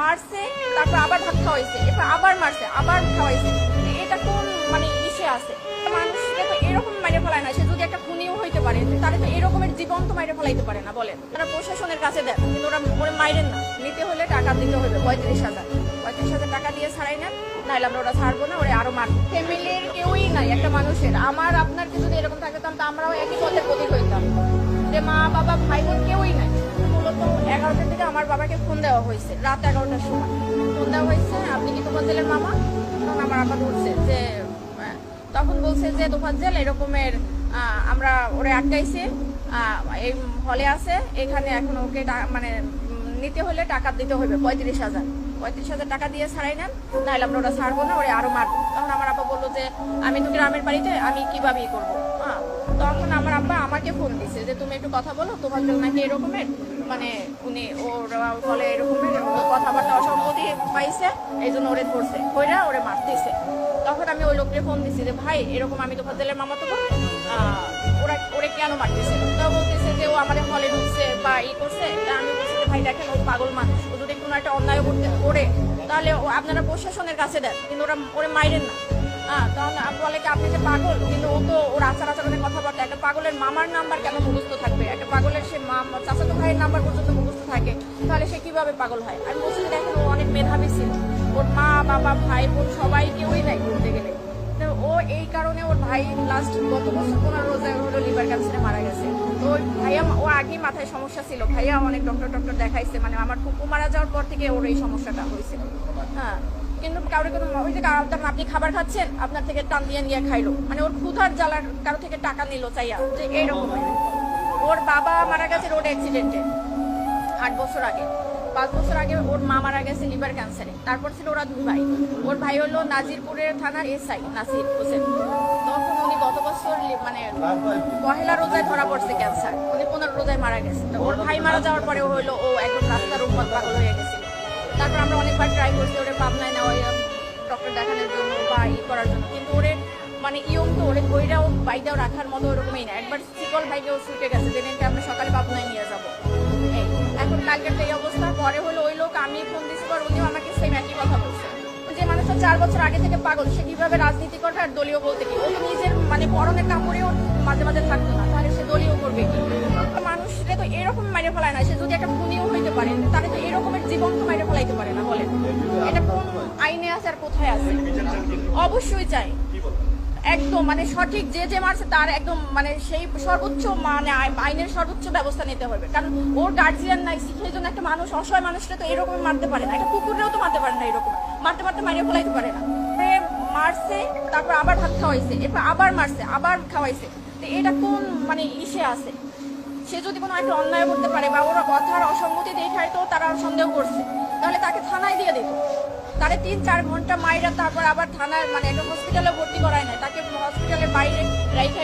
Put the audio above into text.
মারছে, তারপর আবার ভাত খাওয়াইছে, এরপর আবার মারছে, আবার খাওয়াইছে। এটা কোন মানে ইসে আছে? মানুষকে তো এরকম মাইরে ফেলায় না, সে যদি একটা খুনিও হইতে পারে তাহলে তো এরকমের জীবন তো মাইরে ফেলাইতে পারে না, বলেন। তারা প্রশাসনের কাছে দেন কিন্তু ওরা ওরা মাইরেন না। নিতে হলে টাকা দিতে হবে, পঁয়ত্রিশ হাজার। পঁয়ত্রিশ হাজার টাকা দিয়ে ছাড়াই নেন নাহলে আমরা ওরা ছাড়বো না, ওরা আরও মারবো। ফ্যামিলির কেউই নাই, একটা মানুষের। আমার, আপনার যদি এরকম থাকতাম তো আমরাও একই পথের প্রতীক হইতাম যে মা, বাবা, ভাই বোন কেউই নাই। এগারোটার দিকে আমার বাবাকে ফোন দেওয়া হয়েছে, রাত এগারোটার সময়। ফোন দেওয়া হয়েছে, আপনি কি তোফাজ্জেলের মামা? তখন আমার আব্বা ধরছে যে তখন বলছে যে, তোফাজ্জেল, এরকমের আমরা ওরে আটকাইছি এই হলে আছে, এখানে এখন ওকে মানে নিতে হলে টাকা দিতে হবে পঁয়ত্রিশ হাজার। পঁয়ত্রিশ হাজার টাকা দিয়ে ছাড়াই নেন, নাহলে আমরা ওরা ছাড়বো না, ওরে আরও মারবো। তখন আমার আব্বা বলল যে, আমি তো গ্রামের বাড়িতে, আমি কীভাবে করব? হ্যাঁ তখন আমার আব্বা আমাকে ফোন দিছে যে, তুমি একটু কথা বলো, তোমার জন্য নাকি এরকমের? মানে উনি ওর ফলে এরকমের কথাবার্তা অসম্মতি পাইছে এই জন্য ওরে ধরছে ওইরা ওরে মারতেছে। তখন আমি ওই লোককে ফোন দিছি যে, ভাই, এরকম আমি তো ফাজলের মামা তো ওরা, ওরে কেন মারতেছে? তো বলতেছে যে, ও আমাদের হলে ঢুকছে বা ই করছে। তা আমি বলছি যে, ভাই, দেখেন, ও পাগল মানুষ, ও যদি কোনো একটা অন্যায় করতে, করে, তাহলে আপনারা প্রশাসনের কাছে দেন, কিন্তু ওরা, ওরে মাইরেন না। হ্যাঁ তাহলে বলে কি আপনি যে পাগল? কিন্তু ও তো ওর আচার আচরণের কথাবার্তা, একটা পাগলের মামার নাম্বার কেন মুখস্থ থাকবে? একটা পাগলের সে মা চাচাতো ভাইয়ের নাম্বার পর্যন্ত মুখস্থ থাকে, তাহলে সে কীভাবে পাগল হয়? আমি বলছি দেখেন অনেক মেধাবী ছিল। ওর মা, বাবা, ভাই, বোন সবাই কেউই নাই বলতে গেলে। ও এই কারণে ওর ভাই লাস্ট গত বছর পনেরো রোজায় মারা গেছে। তো ভাইয়া ও আগেই মাথায় সমস্যা ছিল। ভাইয়া অনেক ডক্টর ডক্টর দেখাইছে। মানে আমার ফুপু মারা যাওয়ার পর থেকে ওর এই সমস্যাটা হয়েছিল হ্যাঁ। কিন্তু কারোর কোনো ওই যে কারও তখন আপনি খাবার খাচ্ছেন, আপনার থেকে টান দিয়ে নিয়ে খাইলো। মানে ওর ক্ষুধার জ্বালার কারও থেকে টাকা নিল চাইয়া, যে এইরকম ওর বাবা মারা গেছে রোড অ্যাক্সিডেন্টে আট বছর আগে। পাঁচ বছর আগে ওর মা মারা গেছে লিভার ক্যান্সারে তারপর ছিল ওরা দুই ভাই। ওর ভাই হলো নাজিরপুরের থানার এসআই, নাসির হোসেন। তখন উনি গত বছর মানে পহেলা রোজায় ধরা পড়ছে ক্যান্সার উনি পনেরো রোজায় মারা গেছে। তো ওর ভাই মারা যাওয়ার পরে ও হলো ও একদম রাস্তার উপর পাগল হয়ে গেছিল। তারপর আমরা অনেকবার ট্রাই করছি, ওরে পাবনায় ডক্টর দেখানোর জন্য বা ই করার জন্য। কিন্তু ওরে মানে ইয়ং তো, ওরে বইরাও বাইদাও রাখার মতো ওরকমই না। একবার শিকল ভাইকেও ছুটে গেছে যেদিনকে আমরা সকালে পাবনায় নিয়ে যাব। এখন কালকের তো এই অবস্থা। পরে হলো ওই লোক, আমি ফোন দিচ্ছি পর উনিও আমাকে সেম একই কথা বলছে। যে মানুষটা চার বছর আগে থেকে পাগল, সে কীভাবে রাজনীতি করবে আর দলীয় বলতে কি? ও তো নিজের মানে পরনের কাপড়েও মাঝে মাঝে থাকতো না, তাহলে সে দলীয় করবে কি? মানুষকে তো এরকম মাইরে ফেলায় না। সে যদি একটা খুনিও হইতে পারে, তাহলে তো এরকমের জীবন তো মাইরে ফেলাইতে পারে না, বলেন। এটা কোন আইনে আছে আর কোথায় আছে? অবশ্যই চাই। একদম মানে সঠিক যে যে মারছে তার একদম মানে সেই সর্বোচ্চ মানে আইনের সর্বোচ্চ ব্যবস্থা নিতে হবে। কারণ ওর গার্জিয়ান নাই সেই জন্য একটা মানুষ, অসহায় মানুষটা তো এরকম মারতে পারে না। একটা কুকুরেও তো মারতে পারে না এরকম। মারতে মারতে মারিয়ে ফেলাইতে পারে না। মারছে, তারপর আবার ভাত খাওয়াইছে, এরপর আবার মারছে, আবার খাওয়াইছে। তো এটা কোন মানে ইসে আছে? সে যদি কোনো একটা অন্যায় করতে পারে বা ওরা কথার অসঙ্গতি দেখায়, তো তারা সন্দেহ করছে। তাহলে তাকে থানায় দিয়ে দিত তারে তিন, চার ঘণ্টা মাইরা তারপর আবার থানার মানে হসপিটালে ভর্তি করায় না তাকে হসপিটালের বাইরে রাইখে